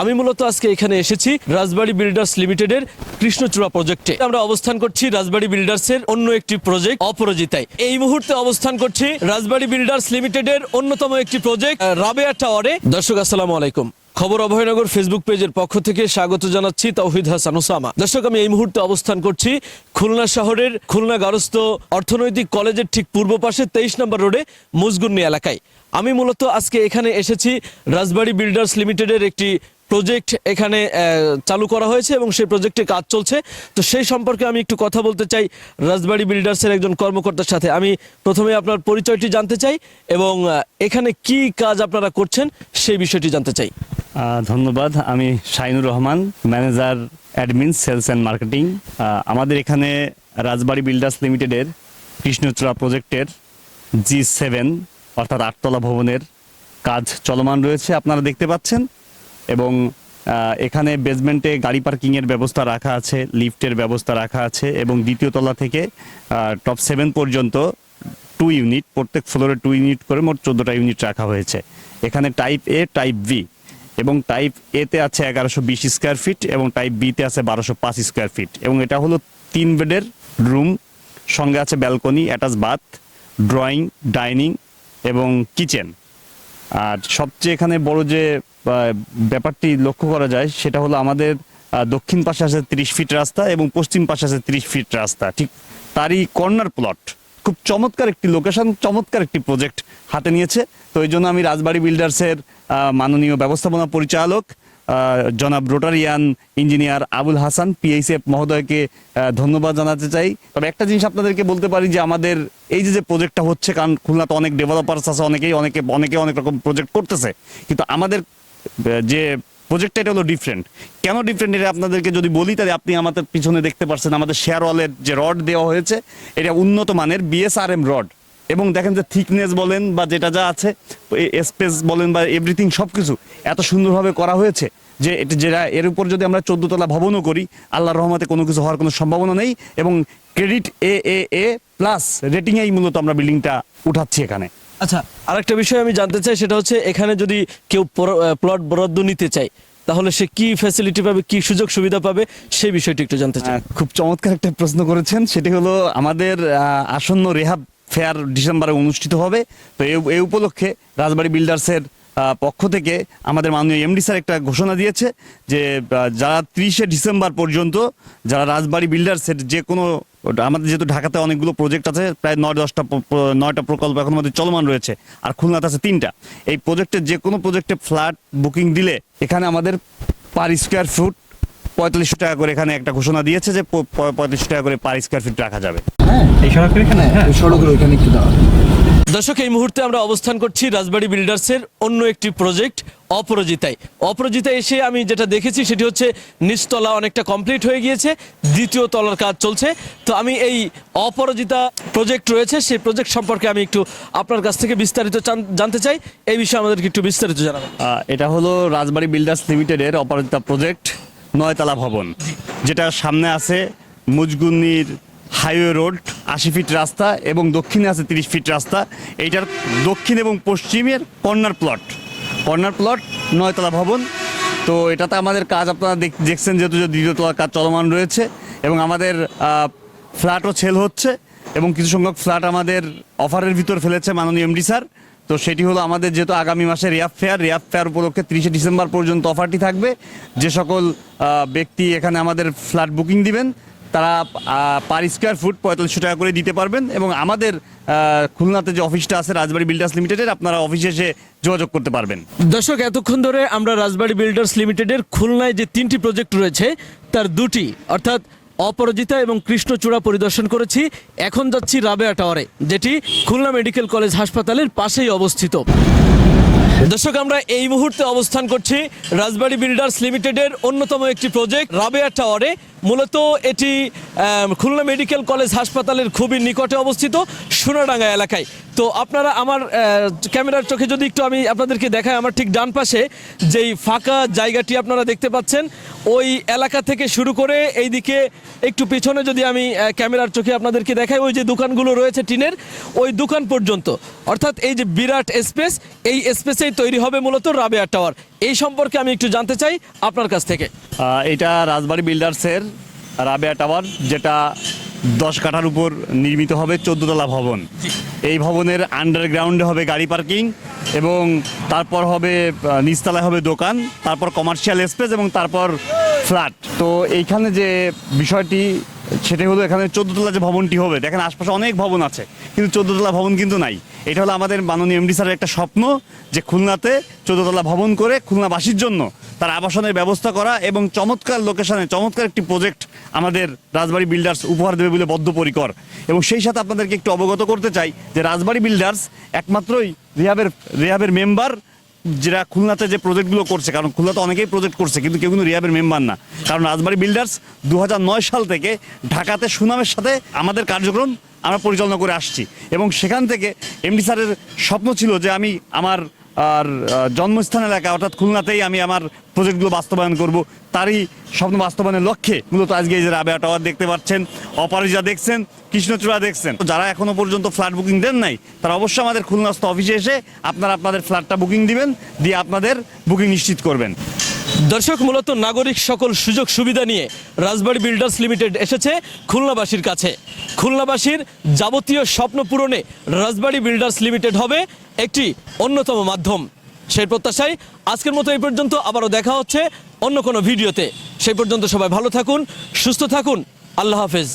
আমি মূলত আজকে এখানে এসেছি রাজবাড়ি বিল্ডার্স লিমিটেডের কৃষ্ণচূড়া প্রজেক্টে। আমরা অবস্থান করছি রাজবাড়ি বিল্ডার্সের অন্য একটি প্রজেক্ট, অপরাজিতায়। এই মুহূর্তে অবস্থান করছি রাজবাড়ি বিল্ডার্স লিমিটেডের অন্যতম একটি প্রজেক্ট রাবেয়া টাওয়ারে। দর্শক, আসসালামু আলাইকুম। খবর অভয়নগর ফেসবুক পেজের পক্ষ থেকে স্বাগত জানাচ্ছি তৌহিদ হাসান ওসামা। দর্শক, আমি এই মুহূর্তে অবস্থান করছি খুলনা শহরের খুলনা গারস্থ অর্থনৈতিক কলেজের ঠিক পূর্ব পাশে তেইশ নম্বর রোডে মুজগুন্নি এলাকায়। আমি মূলত আজকে এখানে এসেছি রাজবাড়ি বিল্ডার্স লিমিটেডের একটি প্রজেক্ট এখানে চালু করা হয়েছে এবং সেই প্রজেক্টে কাজ চলছে। তো সেই সম্পর্কে আমি একটু কথা বলতে চাই রাজবাড়ি বিল্ডার্সের একজন কর্মকর্তার সাথে। আমি প্রথমে আপনার পরিচয়টি জানতে চাই এবং এখানে কি কাজ আপনারা করছেন সেই বিষয়টি জানতে চাই। ধন্যবাদ। আমি Shainur Rahman, manager admin sales and marketing. আমাদের এখানে রাজবাড়ি বিল্ডার্স লিমিটেডের কৃষ্ণচূড়া প্রজেক্টের জি সেভেন, অর্থাৎ আটতলা ভবনের কাজ চলমান রয়েছে। আপনারা দেখতে পাচ্ছেন এবং এখানে বেসমেন্টে গাড়ি পার্কিংয়ের ব্যবস্থা রাখা আছে লিফটের ব্যবস্থা রাখা আছে এবং দ্বিতীয় তলা থেকে টপ সেভেন পর্যন্ত টু ইউনিট প্রত্যেক ফ্লোরে টু ইউনিট করে মোট চোদ্দোটা ইউনিট রাখা হয়েছে। এখানে টাইপ এ টাইপ বি এবং টাইপ এতে আছে এগারোশো বিশ স্কোয়ার ফিট এবং টাইপ বিতে আছে বারোশো পাঁচ স্কোয়ার ফিট এবং এটা হলো তিন বেডের রুম সঙ্গে আছে balcony attach bath drawing dining এবং কিচেন আর সবচেয়ে এখানে বড় যে ব্যাপারটি লক্ষ্য করা যায়, সেটা হলো আমাদের দক্ষিণ পাশে আছে তিরিশ ফিট রাস্তা এবং পশ্চিম পাশে আছে তিরিশ ফিট রাস্তা। ঠিক তারই কর্নার প্লট। খুব চমৎকার একটি লোকেশন, চমৎকার একটি প্রজেক্ট হাতে নিয়েছে। তো এই জন্য আমি রাজবাড়ি বিল্ডার্সের মাননীয় ব্যবস্থাপনা পরিচালক জনাব Rotarian engineer Abul Hasan, PHF মহোদয়কে ধন্যবাদ জানাতে চাই। তবে একটা জিনিস আপনাদেরকে বলতে পারি যে আমাদের এই যে যে প্রজেক্টটা হচ্ছে, কারণ খুলনাতে অনেক ডেভেলপার্স আছে, অনেকেই অনেকে অনেকে অনেক রকম প্রজেক্ট করতেছে, কিন্তু আমাদের যে প্রজেক্টটা এটা হলো ডিফারেন্ট কেন ডিফারেন্ট এটা আপনাদেরকে যদি বলি, তাহলে আপনি আমাদের পিছনে দেখতে পাচ্ছেন আমাদের শেয়ার ওয়ালের যে রড দেওয়া হয়েছে, এটা উন্নত মানের বিএসআরএম রড এবং দেখেন যে থিকনেস বলেন বা যেটা যা আছে স্পেস বলেন বা এভরিথিং সব কিছু এত সুন্দরভাবে করা হয়েছে যে এটা যেটা এর উপর যদি আমরা চোদ্দ তলা ভবনও করি আল্লাহর রহমতে কোনো কিছু হওয়ার কোনো সম্ভাবনা নেই এবং ক্রেডিট এ এ এ প্লাস রেটিংয়েই মূলত আমরা বিল্ডিংটা উঠাচ্ছি এখানে। আচ্ছা আরেকটা বিষয় আমি জানতে চাই সেটা হচ্ছে এখানে যদি কেউ প্লট বরাদ্দ নিতে চায় তাহলে সে কি ফ্যাসিলিটি পাবে কি সুযোগ সুবিধা পাবে সেই বিষয়টি একটু জানতে চাই। খুব চমৎকার একটা প্রশ্ন করেছেন সেটি হলো আমাদের আসন্ন রেহাব ফেয়ার ডিসেম্বরে অনুষ্ঠিত হবে। তো এই উপলক্ষে রাজবাড়ি বিল্ডার্সের পক্ষ থেকে আমাদের মাননীয় এমডি স্যার একটা ঘোষণা দিয়েছে যে যারা ত্রিশে ডিসেম্বর পর্যন্ত যারা রাজবাড়ি বিল্ডার্সের যে কোনো, আমাদের যেহেতু ঢাকাতে অনেকগুলো প্রজেক্ট আছে, প্রায় নয় দশটা নয়টা প্রকল্প এখন আমাদের চলমান রয়েছে, আর খুলনাতে আছে তিনটা। এই প্রজেক্টের যে কোনো প্রজেক্টে ফ্ল্যাট বুকিং দিলে এখানে আমাদের পার স্কোয়ার ফুট পঁয়তাল্লিশশো টাকা করে এখানে একটা ঘোষণা দিয়েছে যে পঁয়তাল্লিশশো টাকা করে পার স্কোয়ার ফিট রাখা যাবে। এই সড়কের এখানে? হ্যাঁ সড়কের ওইখানে একটু দাঁড়া দর্শক এই মুহূর্তে আমরা অবস্থান করছি রাজবাড়ি বিল্ডার্সের অন্য একটি প্রজেক্ট অপরাজিতায়। অপরাজিতায় এসে আমি যেটা দেখেছি সেটি হচ্ছে নিচতলা অনেকটা কমপ্লিট হয়ে গিয়েছে দ্বিতীয় তলার কাজ চলছে। তো আমি এই অপরাজিতা প্রজেক্ট রয়েছে সেই প্রজেক্ট সম্পর্কে আমি একটু আপনার কাছ থেকে বিস্তারিত জানতে চাই। এই বিষয়ে আমাদেরকে একটু বিস্তারিত জানাবেন। এটা হলো রাজবাড়ি বিল্ডার্স লিমিটেডের অপরাজিতা প্রজেক্ট নয়তলা ভবন যেটা সামনে আছে মুজগুন্নির হাইওয়ে রোড, আশি ফিট রাস্তা এবং দক্ষিণে আছে তিরিশ ফিট রাস্তা। এইটার দক্ষিণ এবং পশ্চিমের কর্নার প্লট। কর্নার প্লট, নয়তলা ভবন। তো এটাতে আমাদের কাজ আপনারা দেখ- দেখছেন যেহেতু যে দ্বিতীয় তলার কাজ চলমান রয়েছে এবং আমাদের ফ্ল্যাটও সেল হচ্ছে এবং কিছু সংখ্যক ফ্ল্যাট আমাদের অফারের ভিতর ফেলেছে মাননীয় এমডি স্যার। তো সেটি হলো আমাদের যেহেতু আগামী মাসে রিয়াব ফেয়ার রিয়াব ফেয়ার উপলক্ষে তিরিশে ডিসেম্বর পর্যন্ত অফারটি থাকবে। যে সকল ব্যক্তি এখানে আমাদের ফ্ল্যাট বুকিং দিবেন, তারা পার স্কোয়ার ফুট পঁয়তাল্লিশশো টাকা করে দিতে পারবেন এবং আমাদের খুলনাতে যে অফিসটা আছে রাজবাড়ি বিল্ডার্স লিমিটেডের, আপনারা অফিসে এসে যোগাযোগ করতে পারবেন। দর্শক, এতক্ষণ ধরে আমরা রাজবাড়ি বিল্ডার্স লিমিটেডের খুলনায় যে তিনটি প্রজেক্ট রয়েছে, তার দুটি, অর্থাৎ অপরাজিতা এবং কৃষ্ণচূড়া পরিদর্শন করেছি। এখন যাচ্ছি রাবেয়া টাওয়ারে, যেটি খুলনা মেডিকেল কলেজ হাসপাতালের পাশেই অবস্থিত। দর্শক, আমরা এই মুহূর্তে অবস্থান করছি রাজবাড়ি বিল্ডার্স লিমিটেডের অন্যতম একটি প্রজেক্ট, রাবেয়া টাওয়ারে। মূলত এটি খুলনা মেডিকেল কলেজ হাসপাতালের খুবই নিকটে অবস্থিত, সোনাডাঙ্গা এলাকায়। তো আপনারা আমার ক্যামেরার চোখে যদি একটু আমি আপনাদেরকে দেখাই, আমার ঠিক ডান পাশে যেই ফাঁকা জায়গাটি আপনারা দেখতে পাচ্ছেন ওই এলাকা থেকে শুরু করে এইদিকে একটু পিছনে যদি আমি ক্যামেরার চোখে আপনাদেরকে দেখাই, ওই যে দোকানগুলো রয়েছে টিনের, ওই দোকান পর্যন্ত। অর্থাৎ এই যে বিরাট স্পেস, এই স্পেসেই তৈরি হবে মূলত রাবেয়া টাওয়ার। এই সম্পর্কে আমি একটু জানতে চাই আপনার কাছ থেকে। এটা রাজবাড়ি বিল্ডার্সের রাবেয়া টাওয়ার, যেটা দশ কাঠার উপর নির্মিত হবে, চোদ্দতলা ভবন। এই ভবনের আন্ডারগ্রাউন্ডে হবে গাড়ি পার্কিং এবং তারপর হবে নিচতলায় হবে দোকান, তারপর কমার্শিয়াল স্পেস এবং তারপর ফ্ল্যাট তো এইখানে যে বিষয়টি, সেটাই হলো এখানে চোদ্দোতলা যে ভবনটি হবে। দেখেন আশপাশে অনেক ভবন আছে, কিন্তু চোদ্দোতলা ভবন কিন্তু নাই। এটা হলো আমাদের মাননীয় এমডি স্যারের একটা স্বপ্ন যে খুলনাতে চোদ্দোতলা ভবন করে খুলনাবাসীর জন্য তার আবাসনের ব্যবস্থা করা এবং চমৎকার লোকেশনে চমৎকার একটি প্রজেক্ট আমাদের রাজবাড়ি বিল্ডার্স উপহার দেবে বলে বদ্ধপরিকর। এবং সেই সাথে আপনাদেরকে একটু অবগত করতে চাই যে রাজবাড়ি বিল্ডার্স একমাত্রই রিহাবের রিহাবের মেম্বার যারা খুলনাতে যে প্রজেক্টগুলো করছে, কারণ খুলনাতে অনেকেই প্রজেক্ট করছে, কিন্তু কেউ কিন্তু রিহাবের মেম্বার না। কারণ রাজবাড়ি বিল্ডার্স দু হাজার নয় সাল থেকে ঢাকাতে সুনামের সাথে আমাদের কার্যক্রম আমরা পরিচালনা করে আসছি। এবং সেখান থেকে এমডি স্যারের স্বপ্ন ছিল যে আমি আমার আর জন্মস্থান এলাকা, অর্থাৎ খুলনাতেই আমি আমার প্রজেক্টগুলো বাস্তবায়ন করব। তারই স্বপ্ন বাস্তবায়নের লক্ষ্যে মূলত আজকে এই যে রাবেয়া টাওয়ার দেখতে পাচ্ছেন অপারিজা দেখছেন, কৃষ্ণচূড়া দেখছেন। যারা এখনও পর্যন্ত ফ্ল্যাট বুকিং দেন নাই, তারা অবশ্যই আমাদের খুলনাস্থ অফিসে এসে আপনারা আপনাদের ফ্ল্যাটটা বুকিং দিবেন, দিয়ে আপনাদের বুকিং নিশ্চিত করবেন। দর্শক, মূলত নাগরিক সকল সুযোগ সুবিধা নিয়ে রাজবাড়ি বিল্ডার্স লিমিটেড এসেছে খুলনাবাসীর কাছে। খুলনাবাসীর যাবতীয় স্বপ্ন পূরণে রাজবাড়ি বিল্ডার্স লিমিটেড হবে একটি অন্যতম মাধ্যম। সেই প্রত্যাশায় আজকের মতো এই পর্যন্ত আবারও দেখা হচ্ছে অন্য কোনো ভিডিওতে। সেই পর্যন্ত সবাই ভালো থাকুন, সুস্থ থাকুন। আল্লাহ হাফেজ।